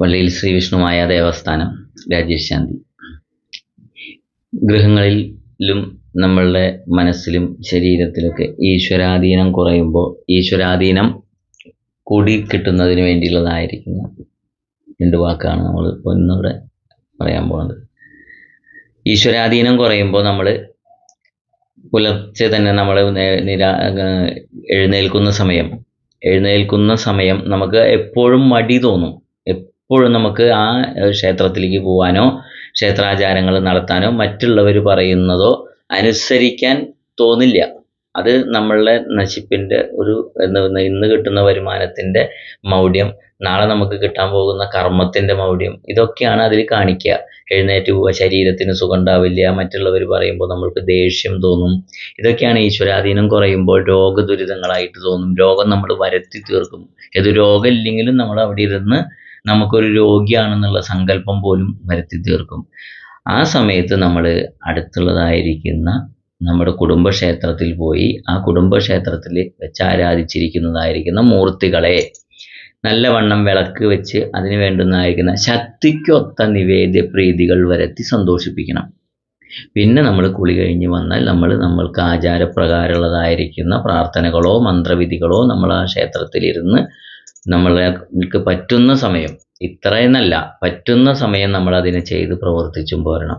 പള്ളിയിൽ ശ്രീവിഷ്ണുമായ ദേവസ്ഥാനം രാജേഷ് ശാന്തി ഗൃഹങ്ങളിലും നമ്മളുടെ മനസ്സിലും ശരീരത്തിലൊക്കെ ഈശ്വരാധീനം കുറയുമ്പോൾ ഈശ്വരാധീനം കൂടി കിട്ടുന്നതിന് വേണ്ടിയുള്ളതായിരിക്കുന്ന. രണ്ട് വാക്കാണ് നമ്മൾ ഇപ്പോൾ പറയാൻ പോകുന്നത്. ഈശ്വരാധീനം കുറയുമ്പോൾ നമ്മൾ പുലർച്ചെ തന്നെ നമ്മൾ നിരാ എഴുന്നേൽക്കുന്ന സമയം എഴുന്നേൽക്കുന്ന സമയം നമുക്ക് എപ്പോഴും മടി തോന്നും. എപ്പോഴും നമുക്ക് ആ ക്ഷേത്രത്തിലേക്ക് പോകാനോ ക്ഷേത്രാചാരങ്ങൾ നടത്താനോ മറ്റുള്ളവർ പറയുന്നതോ അനുസരിക്കാൻ തോന്നില്ല. അത് നമ്മളുടെ നശിപ്പിന്റെ ഒരു എന്താ ഇന്ന് കിട്ടുന്ന വരുമാനത്തിന്റെ മൗഢ്യം നാളെ നമുക്ക് കിട്ടാൻ പോകുന്ന കർമ്മത്തിന്റെ മൗഢ്യം ഇതൊക്കെയാണ് അതിൽ കാണിക്കുക. എഴുന്നേറ്റ് പോവുക ശരീരത്തിന് സുഖം ഉണ്ടാവില്ല മറ്റുള്ളവർ പറയുമ്പോൾ നമ്മൾക്ക് ദേഷ്യം തോന്നും. ഇതൊക്കെയാണ് ഈശ്വരാധീനം കുറയുമ്പോൾ രോഗദുരിതങ്ങളായിട്ട് തോന്നും. രോഗം നമ്മൾ വരുത്തി തീർക്കും. ഏത് രോഗമില്ലെങ്കിലും നമ്മൾ അവിടെ ഇരുന്ന് നമുക്കൊരു രോഗിയാണെന്നുള്ള സങ്കല്പം പോലും വരുത്തി തീർക്കും. ആ സമയത്ത് നമ്മൾ അടുത്തുള്ളതായിരിക്കുന്ന നമ്മുടെ കുടുംബക്ഷേത്രത്തിൽ പോയി ആ കുടുംബക്ഷേത്രത്തിൽ വെച്ച് ആരാധിച്ചിരിക്കുന്നതായിരിക്കുന്ന മൂർത്തികളെ നല്ലവണ്ണം വിളക്ക് വെച്ച് അതിന് വേണ്ടുന്നതായിരിക്കുന്ന ശക്തിക്കൊത്ത നിവേദ്യ പ്രീതികൾ വരുത്തി സന്തോഷിപ്പിക്കണം. പിന്നെ നമ്മൾ കുളി കഴിഞ്ഞ് വന്നാൽ നമ്മൾ നമ്മൾക്ക് ആചാരപ്രകാരമുള്ളതായിരിക്കുന്ന പ്രാർത്ഥനകളോ മന്ത്രവിധികളോ നമ്മൾ ആ ക്ഷേത്രത്തിലിരുന്ന് നമ്മൾക്ക് പറ്റുന്ന സമയം ഇത്രയെന്നല്ല പറ്റുന്ന സമയം നമ്മൾ അതിനെ ചെയ്ത് പ്രവർത്തിച്ചും പോരണം.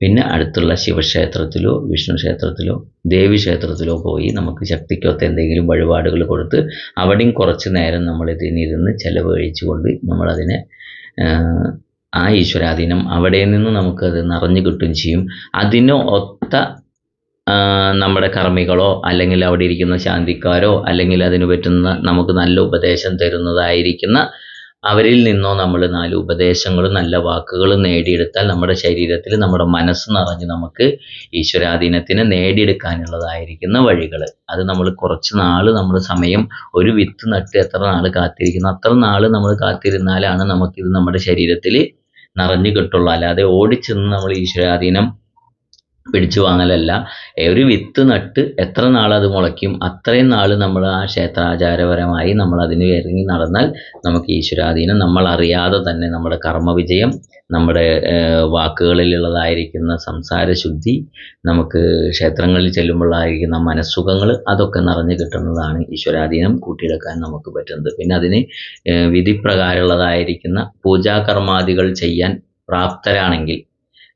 പിന്നെ അടുത്തുള്ള ശിവക്ഷേത്രത്തിലോ വിഷ്ണു ക്ഷേത്രത്തിലോ ദേവി ക്ഷേത്രത്തിലോ പോയി നമുക്ക് ശക്തിക്കൊത്ത് എന്തെങ്കിലും വഴിപാടുകൾ കൊടുത്ത് അവിടെയും കുറച്ച് നേരം നമ്മൾ ഇതിനിരുന്ന് ചെലവഴിച്ചുകൊണ്ട് നമ്മളതിനെ ആ ഈശ്വരാധീനം അവിടെ നിന്ന് നമുക്കത് നിറഞ്ഞു കിട്ടുകയും ചെയ്യും. അതിന് ഒത്ത നമ്മുടെ കർമ്മികളോ അല്ലെങ്കിൽ അവിടെ ഇരിക്കുന്ന ശാന്തിക്കാരോ അല്ലെങ്കിൽ അതിന് പറ്റുന്ന നമുക്ക് നല്ല ഉപദേശം തരുന്നതായിരിക്കുന്ന അവരിൽ നിന്നോ നമ്മൾ നാല് ഉപദേശങ്ങളും നല്ല വാക്കുകളും നേടിയെടുത്താൽ നമ്മുടെ ശരീരത്തിൽ നമ്മുടെ മനസ്സ് നിറഞ്ഞ് നമുക്ക് ഈശ്വരാധീനത്തിന് നേടിയെടുക്കാനുള്ളതായിരിക്കുന്ന വഴികൾ. അത് നമ്മൾ കുറച്ച് നാൾ നമ്മൾ സമയം ഒരു വിത്ത് നട്ട് എത്ര നാൾ കാത്തിരിക്കുന്നു അത്ര നാൾ നമ്മൾ കാത്തിരുന്നാലാണ് നമുക്കിത് നമ്മുടെ ശരീരത്തിൽ നിറഞ്ഞു കിട്ടുള്ളൂ. അല്ലാതെ ഓടിച്ചെന്ന് നമ്മൾ ഈശ്വരാധീനം പിടിച്ചു വാങ്ങലല്ല. ഒരു വിത്ത് നട്ട് എത്ര നാൾ അത് മുളയ്ക്കും അത്രയും നാൾ നമ്മൾ ആ ക്ഷേത്രാചാരപരമായി നമ്മൾ അതിന് ഇറങ്ങി നടന്നാൽ നമുക്ക് ഈശ്വരാധീനം. നമ്മൾ അറിയാതെ തന്നെ നമ്മുടെ കർമ്മവിജയം നമ്മുടെ വാക്കുകളിലുള്ളതായിരിക്കുന്ന സംസാരശുദ്ധി നമുക്ക് ക്ഷേത്രങ്ങളിൽ ചെല്ലുമ്പോഴായിരിക്കുന്ന മനസ്സുഖങ്ങൾ അതൊക്കെ നിറഞ്ഞു കിട്ടുന്നതാണ് ഈശ്വരാധീനം കൂട്ടിയെടുക്കാൻ നമുക്ക് പറ്റുന്നത്. പിന്നെ അതിന് വിധിപ്രകാരമുള്ളതായിരിക്കുന്ന പൂജാകർമാദികൾ ചെയ്യാൻ പ്രാപ്തരാണെങ്കിൽ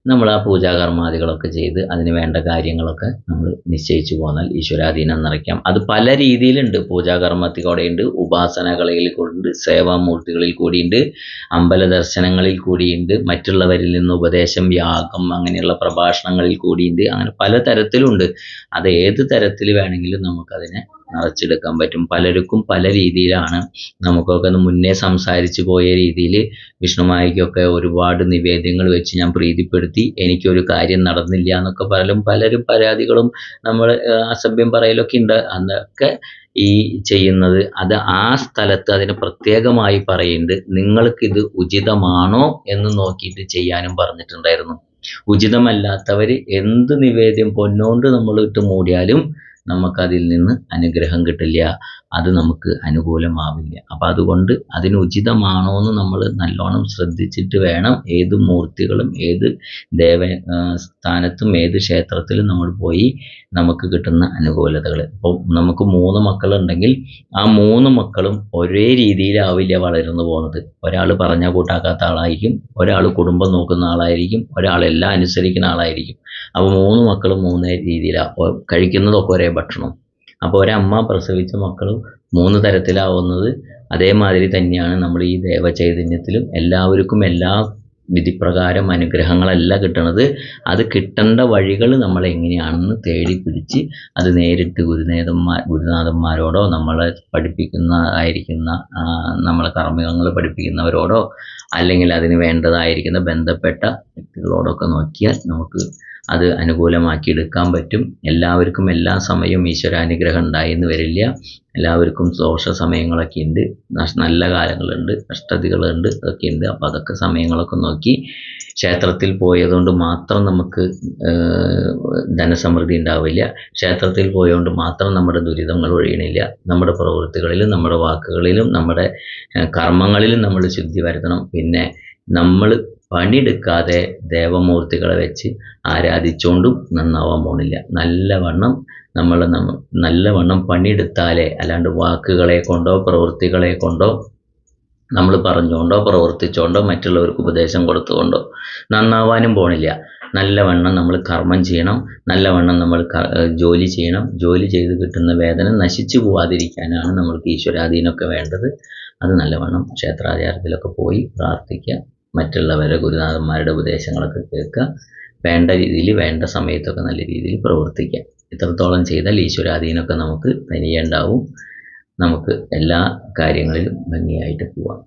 നമ്മൾ ആ പൂജാകർമാദികളൊക്കെ ചെയ്ത് അതിന് വേണ്ട കാര്യങ്ങളൊക്കെ നമ്മൾ നിശ്ചയിച്ചു പോന്നാൽ ഈശ്വരാധീനം നിറയ്ക്കാം. അത് പല രീതിയിലുണ്ട്. പൂജാകർമ്മത്തിൽ കൂടെയുണ്ട് ഉപാസനകളിൽ കൂടിയുണ്ട് സേവാമൂർത്തികളിൽ കൂടിയുണ്ട് അമ്പല ദർശനങ്ങളിൽ കൂടിയുണ്ട് മറ്റുള്ളവരിൽ നിന്ന് ഉപദേശം യാഗം അങ്ങനെയുള്ള പ്രഭാഷണങ്ങളിൽ കൂടിയുണ്ട്. അങ്ങനെ പല തരത്തിലുണ്ട്. അത് ഏത് തരത്തിൽ വേണമെങ്കിലും നമുക്കതിനെ നിറച്ചെടുക്കാൻ പറ്റും. പലർക്കും പല രീതിയിലാണ് നമുക്കൊക്കെ മുന്നേ സംസാരിച്ചു പോയ രീതിയിൽ വിഷ്ണുമായിക്കൊക്കെ ഒരുപാട് നിവേദ്യങ്ങൾ വെച്ച് ഞാൻ പ്രീതിപ്പെടുത്തി. എനിക്കൊരു കാര്യം നടന്നില്ല എന്നൊക്കെ പലരും പലരും പരാതികളും നമ്മൾ അസഭ്യം പറയലൊക്കെ ഉണ്ട്. അന്നൊക്കെ ഈ ചെയ്യുന്നത്. അത് ആ സ്ഥലത്ത് അതിന് പ്രത്യേകമായി പറയുന്നത് നിങ്ങൾക്ക് ഇത് ഉചിതമാണോ എന്ന് നോക്കിയിട്ട് ചെയ്യാനും പറഞ്ഞിട്ടുണ്ടായിരുന്നു. ഉചിതമല്ലാത്തവർ എന്ത് നിവേദ്യം പൊന്നോണ്ട് നമ്മൾ ഇട്ട് മൂടിയാലും നമുക്കതിൽ നിന്ന് അനുഗ്രഹം കിട്ടില്ല. അത് നമുക്ക് അനുകൂലമാവില്ല. അപ്പം അതുകൊണ്ട് അതിന് ഉചിതമാണോ എന്ന് നമ്മൾ നല്ലോണം ശ്രദ്ധിച്ചിട്ട് വേണം ഏത് മൂർത്തികളും ഏത് ദേവ സ്ഥാനത്തും ഏത് ക്ഷേത്രത്തിലും നമ്മൾ പോയി നമുക്ക് കിട്ടുന്ന അനുകൂലതകൾ ഇപ്പോൾ നമുക്ക് മൂന്ന് മക്കളുണ്ടെങ്കിൽ ആ മൂന്ന് മക്കളും ഒരേ രീതിയിലാവില്ല വളർന്നു പോകുന്നത് ഒരാൾ പറഞ്ഞാൽ കൂട്ടാക്കാത്ത ആളായിരിക്കും ഒരാൾ കുടുംബം നോക്കുന്ന ആളായിരിക്കും ഒരാളെല്ലാം അനുസരിക്കുന്ന ആളായിരിക്കും. അപ്പോൾ മൂന്ന് മക്കളും മൂന്നേ രീതിയിലാണ് കഴിക്കുന്നതൊക്കെ ഒരേ ഭക്ഷണം. അപ്പോൾ ഒരമ്മ പ്രസവിച്ച മക്കൾ മൂന്ന് തരത്തിലാവുന്നത് അതേമാതിരി തന്നെയാണ് നമ്മൾ ഈ ദേവചൈതന്യത്തിലും എല്ലാവർക്കും എല്ലാ വിധിപ്രകാരം അനുഗ്രഹങ്ങളല്ല കിട്ടണത്. അത് കിട്ടേണ്ട വഴികൾ നമ്മൾ എങ്ങനെയാണെന്ന് തേടി പിടിച്ച് അത് നേരിട്ട് ഗുരുനേതന്മാർ ഗുരുനാഥന്മാരോടോ നമ്മളെ പഠിപ്പിക്കുന്നതായിരിക്കുന്ന നമ്മളെ കർമ്മങ്ങൾ പഠിപ്പിക്കുന്നവരോടോ അല്ലെങ്കിൽ അതിന് വേണ്ടതായിരിക്കുന്ന ബന്ധപ്പെട്ട വ്യക്തികളോടൊക്കെ നോക്കിയാൽ നമുക്ക് അത് അനുകൂലമാക്കി എടുക്കാൻ പറ്റും. എല്ലാവർക്കും എല്ലാ സമയവും ഈശ്വരാനുഗ്രഹം ഉണ്ടായെന്ന് വരില്ല. എല്ലാവർക്കും ദോഷ സമയങ്ങളൊക്കെ ഉണ്ട്. നല്ല കാലങ്ങളുണ്ട് നഷ്ടതകളുണ്ട് അതൊക്കെ ഉണ്ട്. അപ്പോൾ അതൊക്കെ സമയങ്ങളൊക്കെ നോക്കി ക്ഷേത്രത്തിൽ പോയതുകൊണ്ട് മാത്രം നമുക്ക് ധനസമൃദ്ധി ഉണ്ടാവില്ല. ക്ഷേത്രത്തിൽ പോയതുകൊണ്ട് മാത്രം നമ്മുടെ ദുരിതങ്ങൾ ഒഴിയണില്ല. നമ്മുടെ പ്രവൃത്തികളിലും നമ്മുടെ വാക്കുകളിലും നമ്മുടെ കർമ്മങ്ങളിലും നമ്മൾ ശുദ്ധി വരുത്തണം. പിന്നെ നമ്മൾ പണിയെടുക്കാതെ ദേവമൂർത്തികളെ വെച്ച് ആരാധിച്ചുകൊണ്ടും നന്നാവാൻ പോണില്ല. നല്ലവണ്ണം നമ്മൾ നമ്മ നല്ലവണ്ണം പണിയെടുത്താലേ അല്ലാണ്ട് വാക്കുകളെ കൊണ്ടോ പ്രവൃത്തികളെ കൊണ്ടോ നമ്മൾ പറഞ്ഞുകൊണ്ടോ പ്രവർത്തിച്ചുകൊണ്ടോ മറ്റുള്ളവർക്ക് ഉപദേശം കൊടുത്തുകൊണ്ടോ നന്നാവാനും പോണില്ല. നല്ലവണ്ണം നമ്മൾ കർമ്മം ചെയ്യണം. നല്ലവണ്ണം നമ്മൾ ജോലി ചെയ്യണം. ജോലി ചെയ്ത് കിട്ടുന്ന വേദന നശിച്ചു പോവാതിരിക്കാനാണ് നമ്മൾക്ക് ഈശ്വരാധീനമൊക്കെ വേണ്ടത്. അത് നല്ലവണ്ണം ക്ഷേത്രാചാരത്തിലൊക്കെ പോയി പ്രാർത്ഥിക്കുക. മറ്റുള്ളവരുടെ ഗുരുനാഥന്മാരുടെ ഉപദേശങ്ങളൊക്കെ കേൾക്കുക. വേണ്ട രീതിയിൽ വേണ്ട സമയത്തൊക്കെ നല്ല രീതിയിൽ പ്രവർത്തിക്കുക. ഇത്രത്തോളം ചെയ്താൽ ഈശ്വരാധീനമൊക്കെ നമുക്ക് തനിയെ ഉണ്ടാവും നമുക്ക് എല്ലാ കാര്യങ്ങളിലും ഭംഗിയായിട്ട് പോവാം.